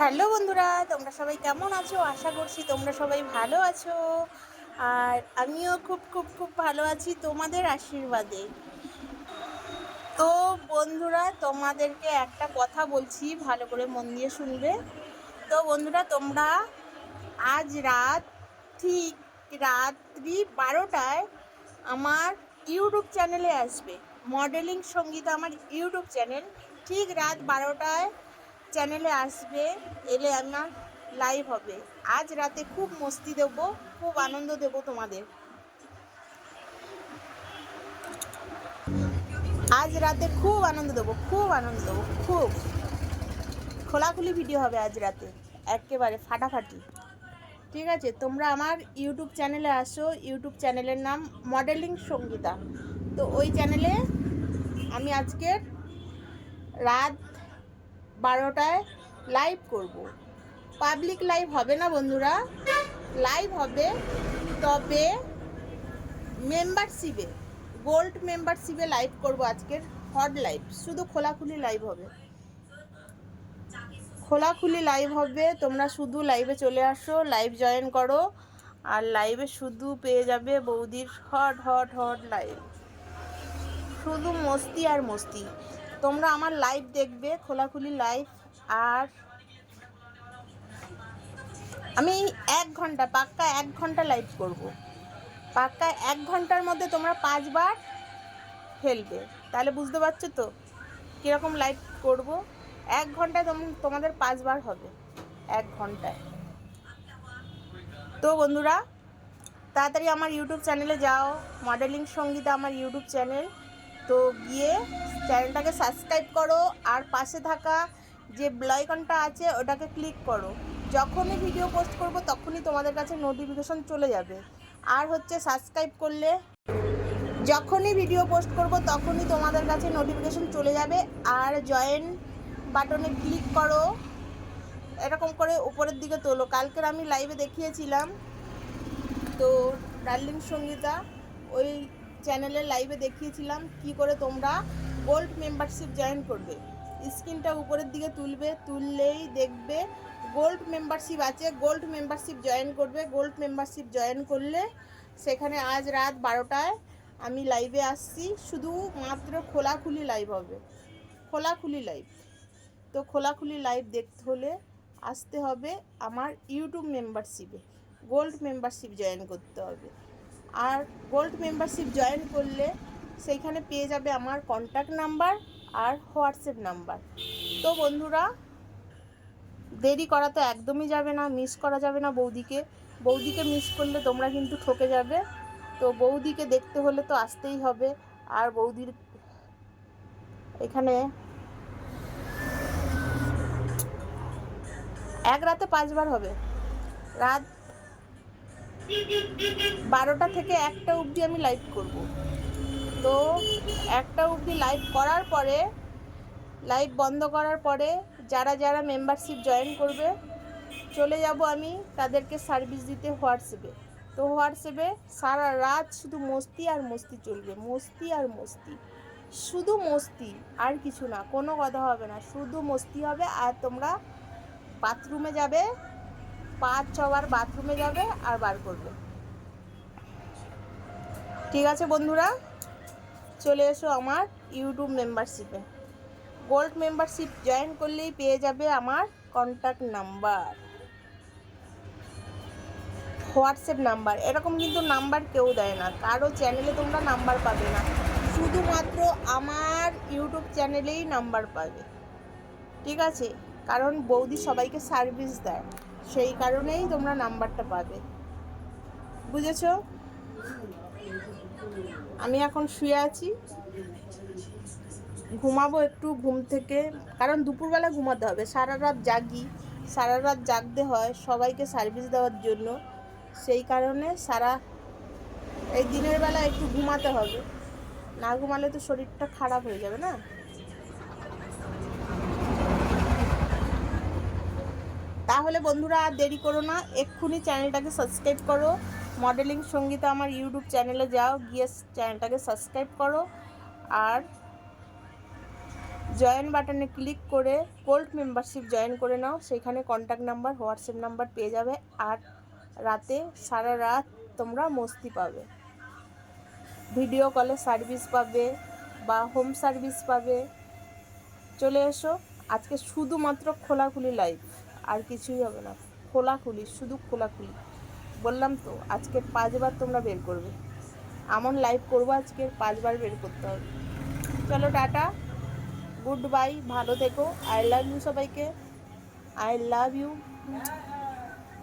Hello বন্ধুরা, তোমরা সবাই কেমন আছো? আশা করছি তোমরা সবাই ভালো আছো। আর আমিও খুব খুব খুব ভালো আছি তোমাদের আশীর্বাদে। তো বন্ধুরা, তোমাদেরকে একটা কথা বলছি, ভালো করে মন দিয়ে শুনবে। তো বন্ধুরা, তোমরা আজ রাত, ঠিক রাত্রি বারোটায় আমার ইউটিউব চ্যানেলে আসবে। মডেলিং সংগীত আমার ইউটিউব চ্যানেল, ঠিক রাত বারোটায় চ্যানেলে আসবে, এলে আমার লাইভ হবে। আজ রাতে খুব মস্তি দেবো, খুব আনন্দ দেবো তোমাদের। আজ রাতে খুব আনন্দ দেবো, খুব আনন্দ দেবো, খুব। খোলাখুলি ভিডিও হবে আজ রাতে, একেবারে ফাটাফাটি। ঠিক আছে, তোমরা আমার ইউটিউব চ্যানেলে আসো ইউটিউব চ্যানেলের নাম মডেলিং সঙ্গীতা। তো ওই চ্যানেলে আমি আজকের রাত বারোটায় লাইভ করব। পাবলিক লাইভ হবে না বন্ধুরা। লাইভ হবে তবে মেম্বারশিপে গোল্ড মেম্বারশিপে লাইভ করব আজকের হট লাইভ শুধু খোলাখুলি লাইভ হবে। খোলাখুলি লাইভ হবে, তোমরা শুধু লাইভে চলে আসো লাইভ জয়েন করো, আর লাইভে শুধু পেয়ে যাবে বৌদির হট হট হট লাইভ শুধু মস্তি আর মস্তি। তোমরা আমার লাইভ দেখবে, খোলাখুলি লাইভ আর আমি এক ঘণ্টা, পাক্কা এক ঘণ্টা লাইভ করব। পাক্কা এক ঘণ্টার মধ্যে তোমরা পাঁচবার ফেলবে তাহলে বুঝতে পারছ তো কীরকম লাইভ করব? এক ঘন্টায় তোম- তোমাদের পাঁচবার হবে, এক ঘন্টায়। তো বন্ধুরা, তাড়াতাড়ি আমার ইউটিউব চ্যানেলে যাও। মডেলিং সঙ্গীতা আমার ইউটিউব চ্যানেল তো গিয়ে চ্যানেলটাকে সাবস্ক্রাইব করো আর পাশে থাকা যে ব্লাইকনটা আছে, ওটাকে ক্লিক করো। যখনই ভিডিও পোস্ট করব, তখনই তোমাদের কাছে নোটিফিকেশন চলে যাবে। আর হচ্ছে সাবস্ক্রাইব করলে যখনই ভিডিও পোস্ট করব, তখনই তোমাদের কাছে নোটিফিকেশন চলে যাবে। আর জয়েন বাটনে ক্লিক করো। এরকম করে উপরের দিকে তোলো। কালকের আমি লাইভে দেখিয়েছিলাম। তো ডার্লিং সঙ্গীতা, ওই চ্যানেলে লাইভে দেখিয়েছিলাম কি করে তোমরা গোল্ড মেম্বারশিপ জয়েন করবে। স্ক্রিনটা উপরের দিকে তুলবে, তুললেই দেখবে গোল্ড মেম্বারশিপ আছে গোল্ড মেম্বারশিপ জয়েন করবে। গোল্ড মেম্বারশিপ জয়েন করলে সেখানে আজ রাত বারোটায় আমি লাইভে আসছি। শুধু মাত্র খোলাখুলি লাইভ হবে। খোলাখুলি লাইভ তো খোলাখুলি লাইভ দেখতে হলে আসতে হবে আমার ইউটিউব মেম্বারশিপে গোল্ড মেম্বারশিপ জয়েন করতে হবে। আর গোল্ড মেম্বারশিপ জয়েন করলে সেইখানে পেয়ে যাবে আমার কন্ট্যাক্ট নাম্বার আর হোয়াটসঅ্যাপ নাম্বার তো বন্ধুরা, দেরি করা তো একদমই যাবে না মিস করা যাবে না বৌদিকে। বৌদিকে মিস করলে তোমরা কিন্তু ঠকে যাবে। তো বৌদিকে দেখতে হলে তো আসতেই হবে। আর বৌদির এখানে এক রাতে পাঁচবার হবে। রাত বারোটা থেকে একটা অবধি আমি লাইভ করব। তো একটা অবধি লাইভ করার পরে লাইভ বন্ধ করার পরে যারা যারা মেম্বারশিপ জয়েন করবে, চলে যাব আমি তাদেরকে সার্ভিস দিতে হোয়াটসঅ্যাপে তো হোয়াটসঅ্যাপে সারা রাত শুধু মস্তি আর মস্তি চলবে, মস্তি আর মস্তি। শুধু মস্তি, আর কিছু না, কোনো কথা হবে না। শুধু মস্তি হবে, আর তোমরা বাথরুমে যাবে পাঁচ ছবার বাথরুমে যাবে আর বার করবে। ঠিক আছে বন্ধুরা, চলে এসো আমার ইউটিউব মেম্বারশিপে গোল্ড মেম্বারশিপ জয়েন করলেই পেয়ে যাবে আমার কন্ট্যাক্ট নাম্বার হোয়াটসঅ্যাপ নাম্বার এরকম কিন্তু নাম্বার কেউ দেয় না। কারও চ্যানেলে তোমরা নাম্বার পাবে না। শুধুমাত্র আমার ইউটিউব চ্যানেলেই নাম্বার পাবে। ঠিক আছে? কারণ বৌদি সবাইকে সার্ভিস দেয়। সেই কারণেই তোমরা নাম্বারটা পাবে। বুঝেছ? আমি এখন শুয়ে আছি। ঘুমাবো একটু ঘুম থেকে। কারণ দুপুরবেলা ঘুমাতে হবে। সারা রাত জাগি, সারা রাত জাগতে হয় সবাইকে সার্ভিস দেওয়ার জন্য। সেই কারণে সারা এই দিনের বেলা একটু ঘুমাতে হবে। না ঘুমালে তো শরীরটা খারাপ হয়ে যাবে না? তাহলে বন্ধুরা আর দেরি করো না, এক্ষুনি চ্যানেলটাকে সাবস্ক্রাইব করো। মডেলিং সঙ্গীতা আমার ইউটিউব চ্যানেলে যাও, গিয়ে চ্যানেলটাকে সাবস্ক্রাইব করো। আর জয়েন বাটনে ক্লিক করে কোল্ড মেম্বারশিপ জয়েন করে নাও, সেখানে কন্ট্যাক্ট নাম্বার হোয়াটসঅ্যাপ নাম্বার পেয়ে যাবে। আর রাতে, সারা রাত তোমরা মস্তি পাবে। ভিডিও কলে সার্ভিস পাবে বা হোম সার্ভিস পাবে। চলে এসো, আজকে শুধুমাত্র খোলাখুলি লাইভ আর কিছুই হবে না। খোলাখুলি, শুধু খোলাখুলি। বললাম তো, আজকে পাঁচবার তোমরা বের করবে। এমন লাইভ করব আজকে পাঁচবার বের করতে হবে। চলো টাটা। গুড বাই ভালো থেকো। আই লাভ ইউ সবাইকে। I love you